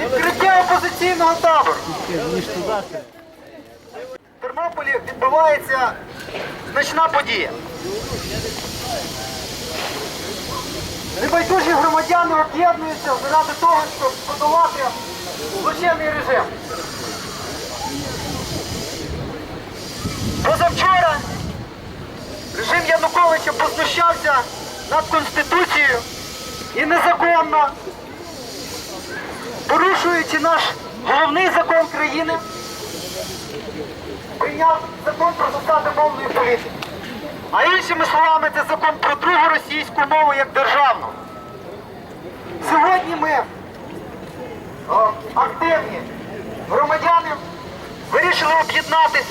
Відкриття опозиційного табору! В Тернополі відбувається значна подія. Небайдужі громадяни об'єднуються заради того, щоб подолати злочинний режим. Позавчора режим Януковича познущався над Конституцією і незаконно, порушуючи наш головний закон країни, прийняв закон про засади мовної політики. А іншими словами, це закон про другу російську мову як державну. Сьогодні ми, о, активні громадяни, вирішили об'єднатись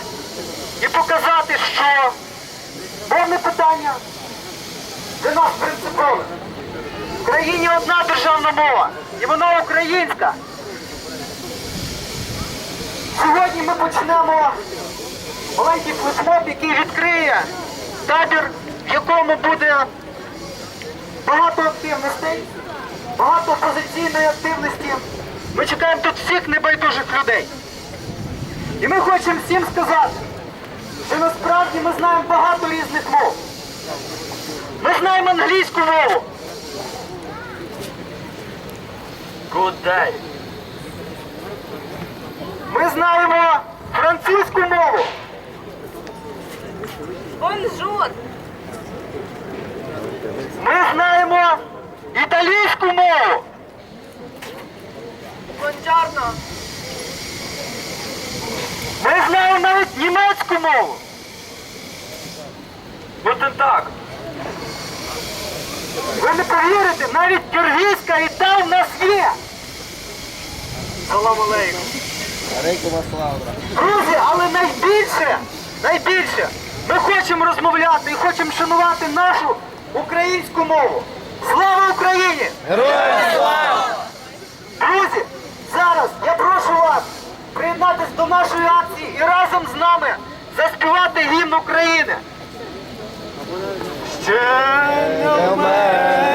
і показати, що мовне питання для нас принципове. В країні одна державна мова, і вона українська. Сьогодні ми почнемо маленький флешмоб, який відкриє табір, в якому буде багато активностей, багато опозиційної активності. Ми чекаємо тут всіх небайдужих людей. І ми хочемо всім сказати, що насправді ми знаємо багато різних мов. Ми знаємо англійську мову. Day. Ми знаємо французьку мову. Бонжур! Ми знаємо італійську мову. Бонджорно! Ми знаємо навіть німецьку мову. Guten Tag. Ви не повірите, навіть киргизька і та в нас є. Салам алейкум. Друзі, але найбільше, найбільше, ми хочемо розмовляти і хочемо шанувати нашу українську мову. Слава Україні! Героям слава! Друзі, зараз я прошу вас приєднатися до нашої акції і разом з нами заспівати гімн України. Ще не вмерла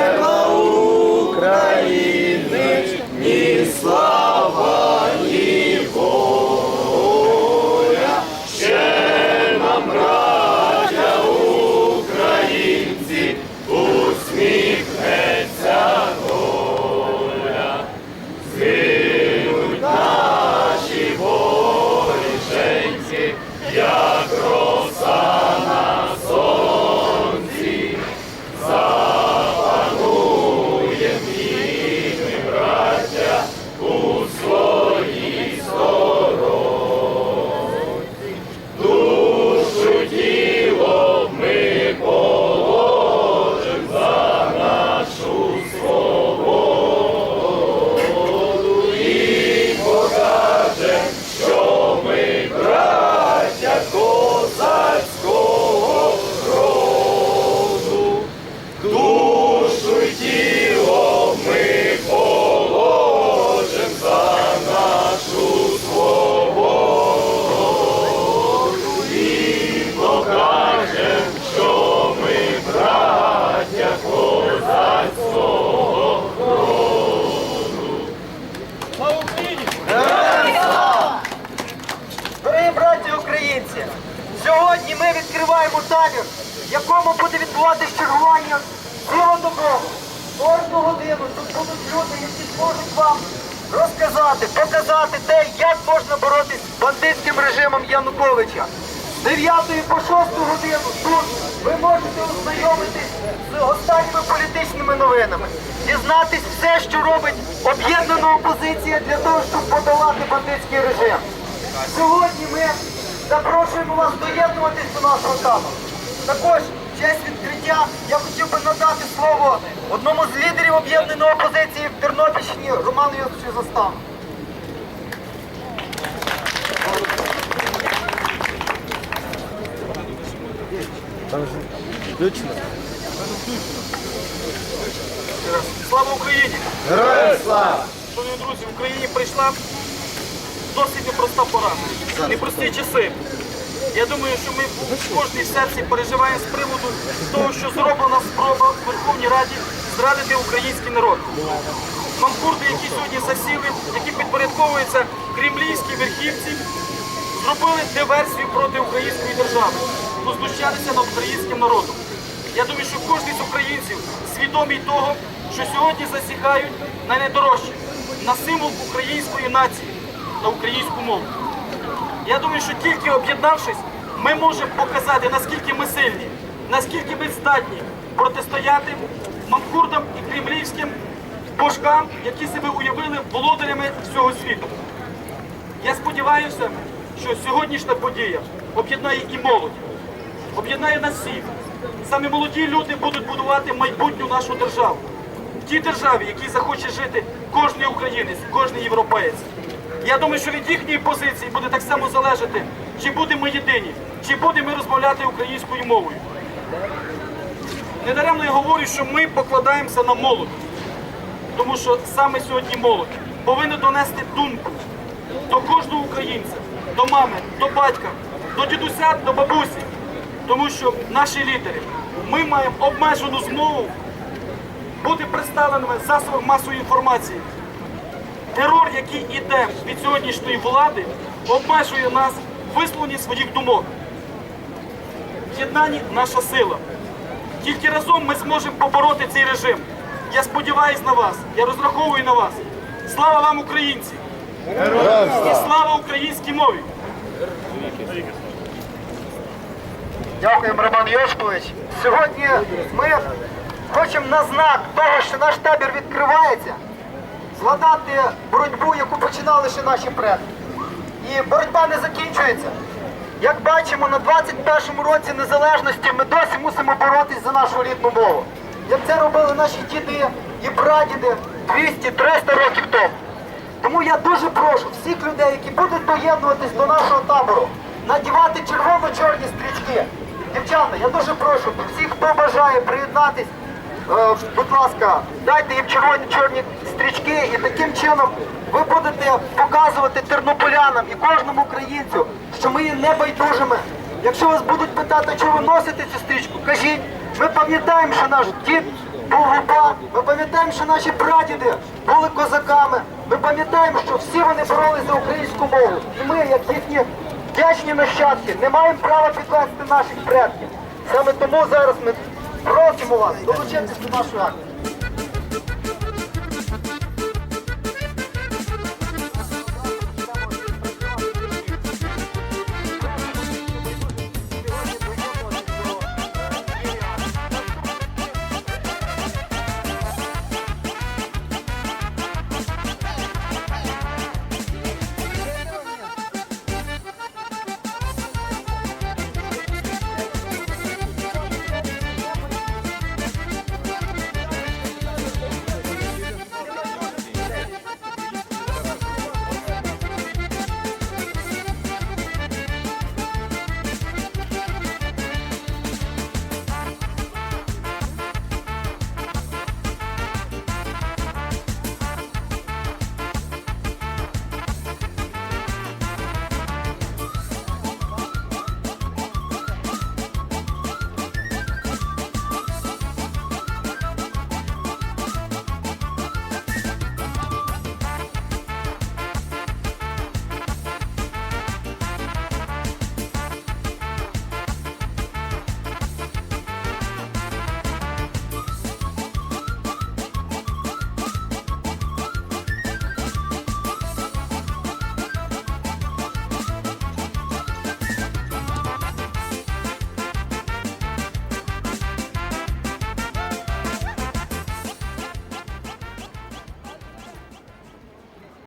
розказати, показати те, як можна боротися з бандитським режимом Януковича. З 9 по 6 годину тут ви можете ознайомитись з останніми політичними новинами, дізнатись все, що робить об'єднана опозиція для того, щоб подолати бандитський режим. Сьогодні ми запрошуємо вас доєднуватись до нашого табору. Також в честь відкриття я хотів би надати слово одному з лідерів об'єднаної опозиції в Тернопільщині Роману Йосифовичу Заставу. Слава Україні! Героям слава! Шановні друзі, в Україні прийшла досить непроста пора, непрості часи. Я думаю, що ми в кожній серці переживаємо з приводу того, що зроблена спроба в Верховній Раді зрадити український народ. Манкурди, які сьогодні засіли, які підпорядковуються кремлівській верхівці, зробили диверсію проти української держави, познущалися над українським народом. Я думаю, що кожен з українців свідомий того, що сьогодні засігають на найдорожче, на символ української нації, на українську мову. Я думаю, що тільки об'єднавшись, ми можемо показати, наскільки ми сильні, наскільки ми здатні протистояти манкурдам і кремлівським божкам, які себе уявили володарями всього світу. Я сподіваюся, що сьогоднішня подія об'єднає і молодь, об'єднає нас всіх. Саме молоді люди будуть будувати майбутню нашу державу. В тій державі, в якій захоче жити кожен українець, кожен європеєць. Я думаю, що від їхньої позиції буде так само залежати, чи будемо ми єдині, чи будемо ми розмовляти українською мовою. Недаремно я говорю, що ми покладаємося на молодь. Тому що саме сьогодні молодь повинна донести думку до кожного українця, до мами, до батька, до дідуся, до бабусі. Тому що наші лідери, ми маємо обмежену змогу бути представленими в засобах масової інформації. Терор, який іде від сьогоднішньої влади, обмежує нас в висловленні своїх думок. В наша сила. Тільки разом ми зможемо побороти цей режим. Я сподіваюся на вас, я розраховую на вас. Слава вам, українці! І слава українській мові! Дякуємо, Роман Йошкович. Сьогодні ми хочемо на знак того, що наш табір відкривається, згадати боротьбу, яку починали ще наші предки. І боротьба не закінчується. Як бачимо, на 21-му році незалежності ми досі мусимо боротись за нашу рідну мову. Як це робили наші діди і прадіди 200-300 років тому. Тому я дуже прошу всіх людей, які будуть доєднуватись до нашого табору, надівати червоно-чорні стрічки. Дівчата, я дуже прошу всіх, хто бажає приєднатись, е, будь ласка, дайте їм червоні-чорні стрічки, і таким чином ви будете показувати тернополянам і кожному українцю, що ми є небайдужими. Якщо вас будуть питати, чи ви носите цю стрічку, кажіть, ми пам'ятаємо, що наш дід був губа, ми пам'ятаємо, що наші прадіди були козаками. Ми пам'ятаємо, що всі вони боролися за українську мову. І ми, як їхні вдячні нащадки, не маємо права підвести наших предків. Саме тому зараз ми просимо вас долучитися до нашої акції.